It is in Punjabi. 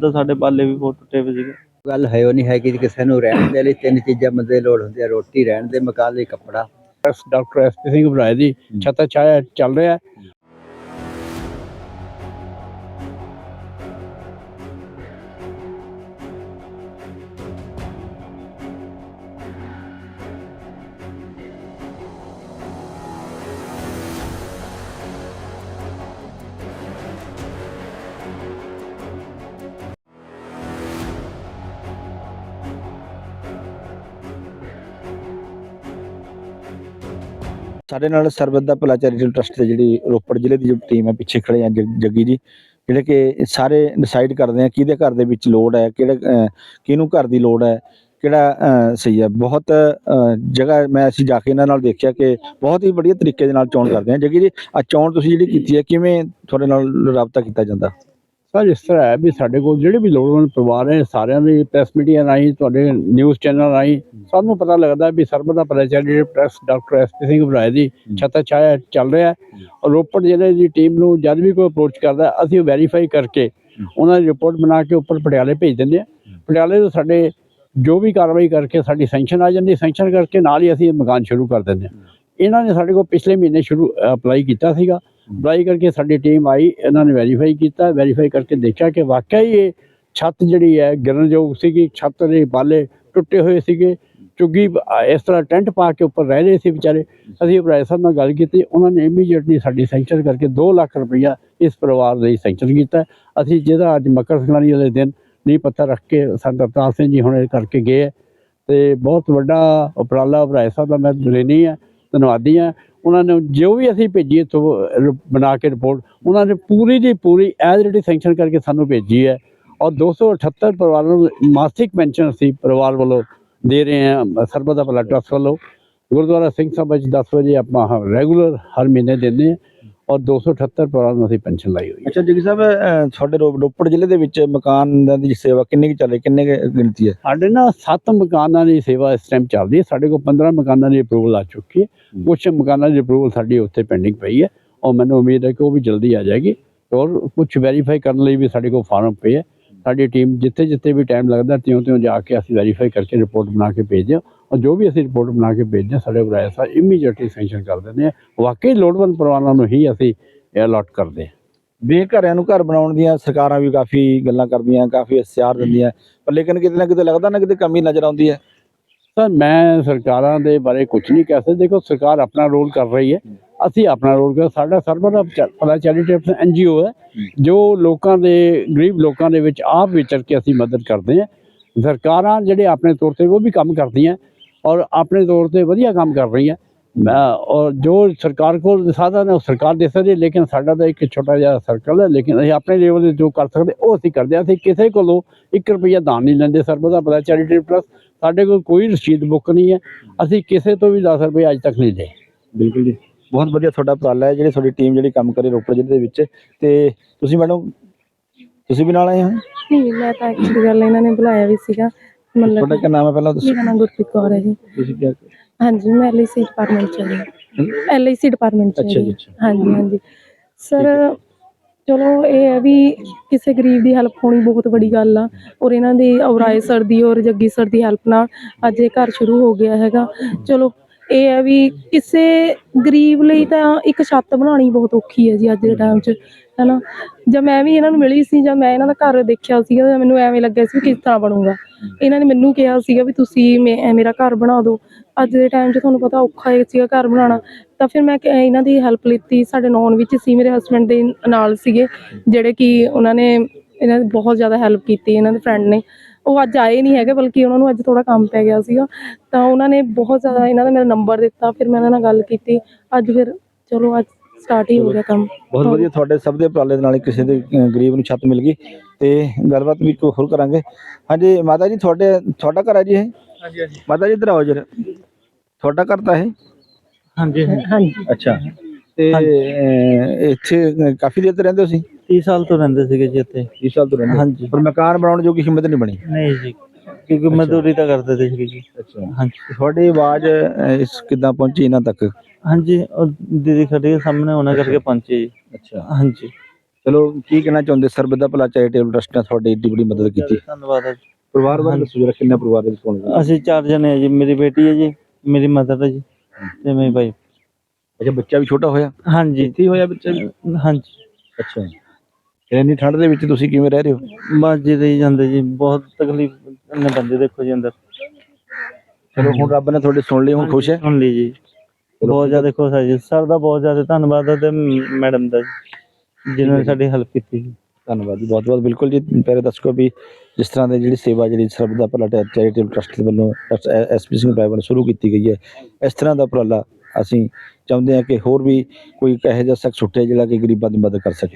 ਤਾਂ ਸਾਡੇ ਬਾਲੇ ਵੀ ਬਹੁਤ ਟੁੱਟੇ ਹੋਏ ਸੀਗੇ। ਗੱਲ ਹੈ ਉਹ ਨਹੀਂ ਹੈ ਕਿ ਕਿਸੇ ਨੂੰ ਰਹਿਣ ਦੇ ਲਈ ਤਿੰਨ ਚੀਜ਼ਾਂ ਬੰਦੇ ਦੀ ਲੋੜ ਹੁੰਦੀ ਹੈ ਰੋਟੀ ਰਹਿਣ ਦੇ ਮਕਾਨ ਲਈ ਕੱਪੜਾ। ਡਾਕਟਰ ਐਸਪੀ ਸਿੰਘ ਬਰਾਏ ਦੀ ਛੱਤਾ ਛਾਇਆ ਚੱਲ ਰਿਹਾ। ਸਾਡੇ ਨਾਲ ਸਰਬੱਤ ਦਾ ਭਲਾ ਚੈਰੀਟੇਬਲ ਟਰਸਟ ਦੇ ਜਿਹੜੀ ਰੋਪੜ ਜ਼ਿਲ੍ਹੇ ਦੀ ਜੋ ਟੀਮ ਹੈ, ਪਿੱਛੇ ਖੜੇ ਆ ਜੱਗੀ ਜੀ, ਜਿਹੜੇ ਕਿ ਸਾਰੇ ਡਿਸਾਈਡ ਕਰਦੇ ਆ ਕਿਹਦੇ ਘਰ ਦੇ ਵਿੱਚ ਲੋੜ ਹੈ, ਕਿਹੜੇ ਕਿਹਨੂੰ ਘਰ ਦੀ ਲੋੜ ਹੈ, ਕਿਹੜਾ ਸਹੀ ਹੈ। ਬਹੁਤ ਜਗ੍ਹਾ ਮੈਂ ਅਸੀਂ ਜਾ ਕੇ ਇਹਨਾਂ ਨਾਲ ਦੇਖਿਆ ਕਿ ਬਹੁਤ ਹੀ ਵਧੀਆ ਤਰੀਕੇ ਦੇ ਨਾਲ ਚੋਣ ਕਰਦੇ ਆ। ਜੱਗੀ ਜੀ ਆ ਚੋਣ ਤੁਸੀਂ ਜਿਹੜੀ ਕੀਤੀ ਹੈ, ਕਿਵੇਂ ਤੁਹਾਡੇ ਨਾਲ ਰਾਬਤਾ ਕੀਤਾ ਜਾਂਦਾ? ਸਰ ਇਸ ਤਰ੍ਹਾਂ ਹੈ ਵੀ ਸਾਡੇ ਕੋਲ ਜਿਹੜੇ ਵੀ ਲੋੜਵੰਦ ਪਰਿਵਾਰ ਹੈ ਸਾਰਿਆਂ ਦੀ ਪ੍ਰੈਸ ਮੀਡੀਆ ਰਾਹੀਂ ਤੁਹਾਡੇ ਨਿਊਜ਼ ਚੈਨਲ ਰਾਹੀਂ ਸਭ ਨੂੰ ਪਤਾ ਲੱਗਦਾ ਵੀ ਸਰਬਤ ਦਾ charitable trust doctor SP Singh Oberoi ਦੀ ਛੱਤਾ ਛਾਇਆ ਚੱਲ ਰਿਹਾ। ਔਰ ਰੋਪੜ ਜ਼ਿਲ੍ਹੇ ਦੀ ਟੀਮ ਨੂੰ ਜਦ ਵੀ ਕੋਈ ਅਪਰੋਚ ਕਰਦਾ ਅਸੀਂ ਵੈਰੀਫਾਈ ਕਰਕੇ ਉਹਨਾਂ ਦੀ ਰਿਪੋਰਟ ਬਣਾ ਕੇ ਉੱਪਰ ਪਟਿਆਲੇ ਭੇਜ ਦਿੰਦੇ ਆ ਪਟਿਆਲੇ ਤੋਂ ਸਾਡੇ ਜੋ ਵੀ ਕਾਰਵਾਈ ਕਰਕੇ ਸਾਡੀ ਸੈਂਕਸ਼ਨ ਆ ਜਾਂਦੀ ਸੈਂਕਸ਼ਨ ਕਰਕੇ ਨਾਲ ਹੀ ਅਸੀਂ ਮਕਾਨ ਸ਼ੁਰੂ ਕਰ ਦਿੰਦੇ ਹਾਂ। ਇਹਨਾਂ ਨੇ ਸਾਡੇ ਕੋਲ ਪਿਛਲੇ ਮਹੀਨੇ ਸ਼ੁਰੂ ਅਪਲਾਈ ਕੀਤਾ ਸੀਗਾ। ਅਪਲਾਈ ਕਰਕੇ ਸਾਡੀ ਟੀਮ ਆਈ, ਇਹਨਾਂ ਨੇ ਵੈਰੀਫਾਈ ਕੀਤਾ ਵੈਰੀਫਾਈ ਕਰਕੇ ਦੇਖਿਆ ਕਿ ਵਾਕਿਆ ਹੀ ਇਹ ਛੱਤ ਜਿਹੜੀ ਹੈ, ਗਿਰਨਯੋਗ ਸੀਗੀ, ਛੱਤ ਦੇ ਬਾਲੇ ਟੁੱਟੇ ਹੋਏ ਸੀਗੇ ਚੁੱਗੀ ਇਸ ਤਰ੍ਹਾਂ ਟੈਂਟ ਪਾ ਕੇ ਉੱਪਰ ਰਹਿ ਰਹੇ ਸੀ ਵਿਚਾਰੇ। ਅਸੀਂ ਉਪਰਾਏ ਸਾਹਿਬ ਨਾਲ ਗੱਲ ਕੀਤੀ, ਉਹਨਾਂ ਨੇ ਇਮੀਡੀਏਟਲੀ ਸਾਡੀ ਸੈਂਕਚਰ ਕਰਕੇ 2 ਲੱਖ ਰੁਪਈਆ ਇਸ ਪਰਿਵਾਰ ਲਈ ਸੈਂਕਚਰ ਕੀਤਾ। ਅਸੀਂ ਜਿਹਦਾ ਅੱਜ ਮਕਰ ਸੰਕ੍ਰਾਂਤੀ ਵਾਲੇ ਦਿਨ ਨੀਂਹ ਪੱਥਰ ਰੱਖ ਕੇ ਸੰਤ ਅਵਤਾਰ ਸਿੰਘ ਜੀ ਹੁਣ ਕਰਕੇ ਗਏ ਹੈ ਤੇ ਬਹੁਤ ਵੱਡਾ ਉਪਰਾਲਾ ਉਪਰਾਏ ਸਾਹਿਬ ਦਾ, ਮੈਂ ਲੈਣੀ ਹੈ ਧੰਨਵਾਦੀ ਹਾਂ ਉਹਨਾਂ ਨੇ ਜੋ ਵੀ ਅਸੀਂ ਭੇਜੀ ਇੱਥੋਂ ਬਣਾ ਕੇ ਰਿਪੋਰਟ ਉਹਨਾਂ ਨੇ ਪੂਰੀ ਦੀ ਪੂਰੀ ਐਜ਼ ਰੈਡੀ ਸੈਂਕਸ਼ਨ ਕਰਕੇ ਸਾਨੂੰ ਭੇਜੀ ਹੈ। ਔਰ 278 ਪਰਿਵਾਰਾਂ ਨੂੰ ਮਾਸਿਕ ਪੈਨਸ਼ਨ ਅਸੀਂ ਪਰਿਵਾਰ ਵੱਲੋਂ ਦੇ ਰਹੇ ਹਾਂ ਸਰਬਦਾ ਭਲਾ ਟਰਸਟ ਵੱਲੋਂ। ਗੁਰਦੁਆਰਾ ਸਿੰਘ ਸਭਾ ਵਿੱਚ 10 ਵਜੇ ਆਪਾਂ ਰੈਗੂਲਰ ਹਰ ਮਹੀਨੇ ਦਿੰਦੇ ਹਾਂ। ਔਰ 278 ਪਰਿਵਾਰਾਂ ਨੂੰ ਅਸੀਂ ਪੈਨਸ਼ਨ ਲਾਈ ਹੋਈ ਹੈ। ਅੱਛਾ ਜੱਗੀ ਸਾਹਿਬ ਅਹ, ਤੁਹਾਡੇ ਰੋ- ਰੋਪੜ ਜ਼ਿਲ੍ਹੇ ਦੇ ਵਿੱਚ ਮਕਾਨ ਦੀ ਸੇਵਾ ਕਿੰਨੀ ਕੁ ਚੱਲ ਰਹੀ ਕਿੰਨੇ ਕੁ ਗਿਣਤੀ ਹੈ? ਸਾਡੇ ਨਾ 7 ਮਕਾਨਾਂ ਦੀ ਸੇਵਾ ਇਸ ਟਾਈਮ ਚੱਲਦੀ ਹੈ। ਸਾਡੇ ਕੋਲ 15 ਮਕਾਨਾਂ ਦੀ ਅਪਰੂਵਲ ਆ ਚੁੱਕੀ ਹੈ। ਕੁਝ ਮਕਾਨਾਂ ਦੀ ਅਪਰੂਵਲ ਸਾਡੀ ਉੱਥੇ ਪੈਂਡਿੰਗ ਪਈ ਹੈ। ਔਰ ਮੈਨੂੰ ਉਮੀਦ ਹੈ ਕਿ ਉਹ ਵੀ ਜਲਦੀ ਆ ਜਾਏਗੀ। ਔਰ ਕੁਝ ਵੈਰੀਫਾਈ ਕਰਨ ਲਈ ਵੀ ਸਾਡੇ ਕੋਲ ਫਾਰਮ ਪਏ ਹੈ। ਸਾਡੀ ਟੀਮ ਜਿੱਥੇ ਜਿੱਥੇ ਵੀ ਟਾਈਮ ਲੱਗਦਾ ਤਿਉਂ ਤਿਉਂ ਜਾ ਕੇ ਅਸੀਂ ਵੈਰੀਫਾਈ ਕਰਕੇ ਰਿਪੋਰਟ ਬਣਾ ਕੇ ਭੇਜਦੇ ਹਾਂ। ਔਰ ਜੋ ਵੀ ਅਸੀਂ ਰਿਪੋਰਟ ਬਣਾ ਕੇ ਭੇਜਦੇ ਹਾਂ ਸਾਡੇ ਬਰਾਏ ਸਾਹਿਬ ਇਮੀਡੀਏਟਲੀ ਸੈਂਕਸ਼ਨ ਕਰ ਦਿੰਦੇ ਹਾਂ। ਵਾਕਈ ਲੋੜਵੰਦ ਪਰਿਵਾਰਾਂ ਨੂੰ ਹੀ ਅਸੀਂ ਅਲਾਟ ਕਰਦੇ ਹਾਂ। ਬੇਘਰਿਆਂ ਨੂੰ ਘਰ ਬਣਾਉਣ ਦੀਆਂ ਸਰਕਾਰਾਂ ਵੀ ਕਾਫੀ ਗੱਲਾਂ ਕਰਦੀਆਂ ਕਾਫੀ ਇਸ਼ਤਿਹਾਰ ਦਿੰਦੀਆਂ ਪਰ ਲੇਕਿਨ ਕਿਤੇ ਨਾ ਕਿਤੇ ਲੱਗਦਾ ਨਾ ਕਿਤੇ ਕਮੀ ਨਜ਼ਰ ਆਉਂਦੀ ਹੈ। ਸਰ ਮੈਂ ਸਰਕਾਰਾਂ ਦੇ ਬਾਰੇ ਕੁਝ ਨਹੀਂ ਕਹਿ ਸਕਦਾ। ਦੇਖੋ ਸਰਕਾਰ ਆਪਣਾ ਰੋਲ ਕਰ ਰਹੀ ਹੈ। ਅਸੀਂ ਆਪਣਾ ਰੋਲ ਕਰ ਸਾਡਾ ਚ- ਭਲਾ ਚੈਰੀਟੇਬਲ ਐਨਜੀਓ ਹੈ। ਜੋ ਲੋਕਾਂ ਦੇ ਗਰੀਬ ਲੋਕਾਂ ਦੇ ਵਿੱਚ ਆਪ ਵਿਚਰ ਕੇ ਅਸੀਂ ਮਦਦ ਕਰਦੇ ਹਾਂ। ਸਰਕਾਰਾਂ ਜਿਹੜੇ ਆਪਣੇ ਤੌਰ ਤੇ ਉਹ ਵੀ ਕੰਮ ਕਰਦੀਆਂ। ਔਰ ਆਪਣੇ ਤੌਰ ਤੇ ਵਧੀਆ ਕੰਮ ਕਰ ਰਹੀਆਂ। ਮੈਂ ਔਰ ਜੋ ਸਰਕਾਰ ਕੋਲ ਸਾਧਨ ਹੈ ਉਹ ਸਰਕਾਰ ਦੇ ਸਕਦੀ ਹੈ ਲੇਕਿਨ ਸਾਡਾ ਤਾਂ ਇੱਕ ਛੋਟਾ ਜਿਹਾ ਸਰਕਲ ਹੈ ਲੇਕਿਨ ਅਸੀਂ ਆਪਣੇ ਲੈਵਲ ਤੇ ਜੋ ਕਰ ਸਕਦੇ ਉਹ ਅਸੀਂ ਕਰਦੇ ਹਾਂ। ਅਸੀਂ ਕਿਸੇ ਕੋਲੋਂ 1 ਰੁਪਈਆ ਦਾਨ ਨਹੀਂ ਲੈਂਦੇ ਸਰਬਤ ਦਾ ਭਲਾ ਚੈਰੀਟੇਬਲ ਟਰਸਟ ਸਾਡੇ ਕੋਲ ਕੋਈ ਰਸੀਦ ਬੁੱਕ ਨਹੀਂ ਹੈ। ਅਸੀਂ ਕਿਸੇ ਤੋਂ ਵੀ 10 ਰੁਪਏ ਅੱਜ ਤੱਕ ਨਹੀਂ ਲਏ। ਬਿਲਕੁਲ ਜੀ। ਬਹੁਤ ਵਧੀਆ ਤੁਹਾਡਾ ਉਪਰਾਲਾ ਹੈ ਜਿਹੜੀ ਤੁਹਾਡੀ ਟੀਮ ਜਿਹੜੀ ਕੰਮ ਕਰੇ ਰੋਪੜ ਜ਼ਿਲ੍ਹੇ ਦੇ ਵਿੱਚ। ਤੇ ਤੁਸੀਂ ਮੈਡਮ ਤੁਸੀਂ ਵੀ ਨਾਲ ਆਏ ਹੋ? ਨਹੀਂ ਮੈਂ ਤਾਂ ਐਕਚੁਅਲੀ ਗੱਲ ਇਹਨਾਂ ਨੇ ਬੁਲਾਇਆ ਵੀ ਸੀਗਾ। ਮਤਲਬ ਤੁਹਾਡਾ ਕੀ ਨਾਮ ਹੈ ਪਹਿਲਾਂ ਦੱਸੋ। ਮੇਰਾ ਨਾਮ ਗੁਰਪ੍ਰੀਤ ਕੌਰ ਹੈ ਜੀ। ਤੁਸੀਂ ਕੀ ਹਾਂਜੀ ਮੈਂ ਐਲਆਈਸੀ ਡਿਪਾਰਟਮੈਂਟ ਚ ਹਾਂ ਐਲਆਈਸੀ ਡਿਪਾਰਟਮੈਂਟ ਚ ਅੱਛਾ ਜੀ, ਜੀ ਅੱਛਾ। ਹਾਂਜੀ ਹਾਂਜੀ। ਸਰ ਚਲੋ ਇਹ ਹੈ ਵੀ ਕਿਸੇ ਗਰੀਬ ਦੀ ਹੈਲਪ ਹੋਣੀ ਬਹੁਤ ਵੱਡੀ ਗੱਲ ਆ ਔਰ ਇਹਨਾਂ ਦੀ ਔਰਾਏ ਸਰ ਦੀ ਔਰ ਜੱਗੀ ਸਰ ਦੀ ਹੈਲਪ ਨਾਲ ਅੱਜ ਇਹ ਘਰ ਸ਼ੁਰੂ ਹੋ ਗਿਆ ਹੈਗਾ। ਚਲੋ ਇਹ ਹੈ ਵੀ ਕਿਸੇ ਗਰੀਬ ਲਈ ਤਾਂ ਇੱਕ ਛੱਤ ਬਣਾਉਣੀ ਬਹੁਤ ਔਖੀ ਹੈ ਜੀ ਅੱਜ ਦੇ ਟਾਈਮ 'ਚ ਹੈਨਾ? ਜਦ ਮੈਂ ਵੀ ਇਹਨਾਂ ਨੂੰ ਮਿਲੀ ਸੀ ਜਦ ਮੈਂ ਇਹਨਾਂ ਦਾ ਘਰ ਦੇਖਿਆ ਸੀਗਾ ਤਾਂ ਮੈਨੂੰ ਐਵੇਂ ਲੱਗਿਆ ਸੀ ਵੀ ਕਿਸ ਤਰ੍ਹਾਂ ਬਣੂਗਾ। ਇਹਨਾਂ ਨੇ ਮੈਨੂੰ ਕਿਹਾ ਸੀਗਾ ਵੀ ਤੁਸੀਂ ਮੇ- ਮੇਰਾ ਘਰ ਬਣਾ ਦਿਓ। ਅੱਜ ਦੇ ਟਾਈਮ 'ਚ ਤੁਹਾਨੂੰ ਪਤਾ ਔਖਾ ਹੈ ਸੀਗਾ ਘਰ ਬਣਾਉਣਾ। ਤਾਂ ਫਿਰ ਮੈਂ ਕਿ- ਇਹਨਾਂ ਦੀ ਹੈਲਪ ਲਿੱਤੀ ਸਾਡੇ ਨੌਨ ਵਿੱਚ ਸੀ ਮੇਰੇ ਹਸਬੰਡ ਦੇ ਨਾਲ ਸੀਗੇ ਜਿਹੜੇ ਕਿ ਉਹਨਾਂ ਨੇ ਇਹਨਾਂ ਦੀ ਬਹੁਤ ਜ਼ਿਆਦਾ ਹੈਲਪ ਕੀਤੀ ਇਹਨਾਂ ਦੇ ਫਰੈਂਡ ਨੇ। ਉਹ ਅੱਜ ਆਏ ਨਹੀਂ ਹੈਗੇ ਬਲਕਿ ਉਹਨਾਂ ਨੂੰ ਅੱਜ ਥੋੜਾ ਕੰਮ ਪੈ ਗਿਆ ਸੀਗਾ। ਤਾਂ ਉਹਨਾਂ ਨੇ ਬਹੁਤ ਜ਼ਿਆਦਾ ਇਹਨਾਂ ਦਾ ਮੇਰਾ ਨੰਬਰ ਦਿੱਤਾ ਫਿਰ ਮੈਂ ਇਹਨਾਂ ਨਾਲ ਗੱਲ ਕੀਤੀ। ਅੱਜ ਫਿਰ ਚਲੋ ਅੱਜ ਸਟਾਰਟ ਹੀ ਹੋ ਗਿਆ ਕੰਮ। ਬਹੁਤ ਵਧੀਆ ਤੁਹਾਡੇ ਸਭ ਦੇ ਉਪਰਾਲੇ ਦੇ ਨਾਲ ਹੀ ਕਿਸੇ ਦੇ ਗਰੀਬ ਨੂੰ ਛੱਤ ਮਿਲ ਗਈ। ਤੇ ਗੱਲਬਾਤ ਵੀ ਕੋਈ ਹੋਰ ਕਰਾਂਗੇ। ਹਾਂਜੀ ਮਾਤਾ ਜੀ ਤੁਹਾਡੇ ਤੁਹਾਡਾ ਘਰ ਹੈ ਜੀ ਇਹ? ਹਾਂਜੀ ਹਾਂਜੀ। ਮਾਤਾ ਜੀ ਇੱਧਰ ਆਓ ਜਰਾ। ਤੁਹਾਡਾ ਘਰ ਤਾਂ ਇਹ ਹਾਂਜੀ ਹਾਂਜੀ। ਅੱਛਾ। ਤੇ ਇੱਥੇ ਕਾਫੀ ਦੇਰ ਤੋਂ ਰਹਿੰਦੇ ਹੋ ਤੁਸੀਂ? 30 ਸਾਲ ਤੋਂ ਰਹਿੰਦੇ ਸੀਗੇ ਜੀ ਇੱਥੇ। 20 ਸਾਲ ਤੋਂ ਰਹਿੰਦੇ। ਹਾਂਜੀ। ਪਰ ਮਕਾਨ ਬਣਾਉਣ ਜੋਗੀ ਹਿੰਮਤ ਨਹੀਂ ਬਣੀ। ਨਹੀਂ ਜੀ। ਕਿਉਂਕਿ ਮਜ਼ਦੂਰੀ ਤਾਂ ਕਰਦੇ ਸੀ ਜੀ। ਅੱਛਾ। ਹਾਂਜੀ। ਤੁਹਾਡੀ ਆਵਾਜ਼ ਅਹ, ਇਸ ਕਿੱਦਾਂ ਪਹੁੰਚੀ ਇਹਨਾਂ ਤੱਕ? ਹਾਂਜੀ ਉਹ ਦੀਦੀ ਖੜੀ ਸਾਹਮਣੇ ਉਹਨਾਂ ਕਰਕੇ ਪਹੁੰਚੇ ਜੀ। ਅੱਛਾ। ਹਾਂਜੀ। ਚਲੋ ਕੀ ਕਹਿਣਾ ਚਾਹੁੰਦੇ? ਸਰਬਤ ਦਾ ਭਲਾ ਚੈਰੀਟੇਬਲ ਟਰਸਟ ਨੇ ਤੁਹਾਡੀ ਏਡੀ ਬੜੀ ਮਦਦ ਕੀਤੀ। ਧੰਨਵਾਦ ਹੈ ਜੀ। ਪਰਿਵਾਰ ਬਾਰੇ। ਦੱਸੋ ਜਰਾ ਕਿੰਨਾ ਪਰਿਵਾਰ ਦੇ ਵਿੱਚ ਕੌਣ ਕੌਣ? ਅਸੀਂ ਚਾਰ ਜਣੇ ਆ ਜੀ ਮੇਰੀ ਬੇਟੀ ਹੈ ਜੀ ਮੇਰੀ ਮਦਰ ਹੈ ਜੀ ਤੇ ਮੇਰੇ ਭਾਈ ਅੱਛਾ ਬੱਚਾ ਵੀ ਛੋਟਾ ਹੋਇਆ? ਹਾਂਜੀ। ਇੱਥੇ ਹੀ ਹੋਇਆ ਬੱਚਾ ਵੀ? ਹਾਂਜੀ। ਅੱਛਾ। ਇੰਨੀ ਠੰਡ ਦੇ ਵਿੱਚ ਤੁਸੀਂ ਕਿਵੇਂ ਰਹਿ ਰਹੇ ਹੋ? ਬਸ ਜੀ ਰਹੀ ਜਾਂਦੇ ਜੀ ਬਹੁਤ ਤਕਲੀਫ ਨੇ ਬੰਦੇ ਦੇਖੋ ਜੀ ਅੰਦਰ। ਚਲੋ ਹੁਣ ਰੱਬ ਨੇ ਤੁਹਾਡੀ ਸੁਣ ਲਈ ਹੁਣ ਖੁਸ਼ ਹੈ? ਸੁਣ ਲਈ ਜੀ। ਬਹੁਤ ਜ਼ਿਆਦਾ ਖੁਸ਼ ਹੈ ਜੀ। ਸਰ ਦਾ ਬਹੁਤ ਜ਼ਿਆਦਾ ਧੰਨਵਾਦ ਹੈ ਤੇ ਮੈਡਮ ਦਾ ਜੀ ਜਿਨ੍ਹਾਂ ਨੇ ਸਾਡੀ ਹੈਲਪ ਕੀਤੀ ਜੀ। ਧੰਨਵਾਦ ਜੀ ਬਹੁਤ ਬਹੁਤ। ਬਿਲਕੁਲ ਜੀ ਪਿਆਰੇ ਦਰਸ਼ਕੋ ਵੀ ਜਿਸ ਤਰ੍ਹਾਂ ਦੀ ਜਿਹੜੀ ਸੇਵਾ ਜਿਹੜੀ ਸਰਬ ਦਾ ਭਲਾ ਚੈਰੀਟੇਬਲ ਟਰਸਟ ਦੇ ਵੱਲੋਂ ਐਸਪੀ ਸਿੰਘ ਰਾਏ ਵੱਲੋਂ ਸ਼ੁਰੂ ਕੀਤੀ ਗਈ ਹੈ ਇਸ ਤਰ੍ਹਾਂ ਦਾ ਉਪਰਾਲਾ ਅਸੀਂ ਚਾਹੁੰਦੇ ਹਾਂ ਕਿ ਹੋਰ ਵੀ ਕੋਈ ਇਹੋ ਜਿਹਾ ਸ਼ਖਸ ਉੱਠੇ ਜਿਹੜਾ ਕਿ ਗਰੀਬਾਂ ਦੀ ਮਦਦ ਕਰ ਸਕੇ।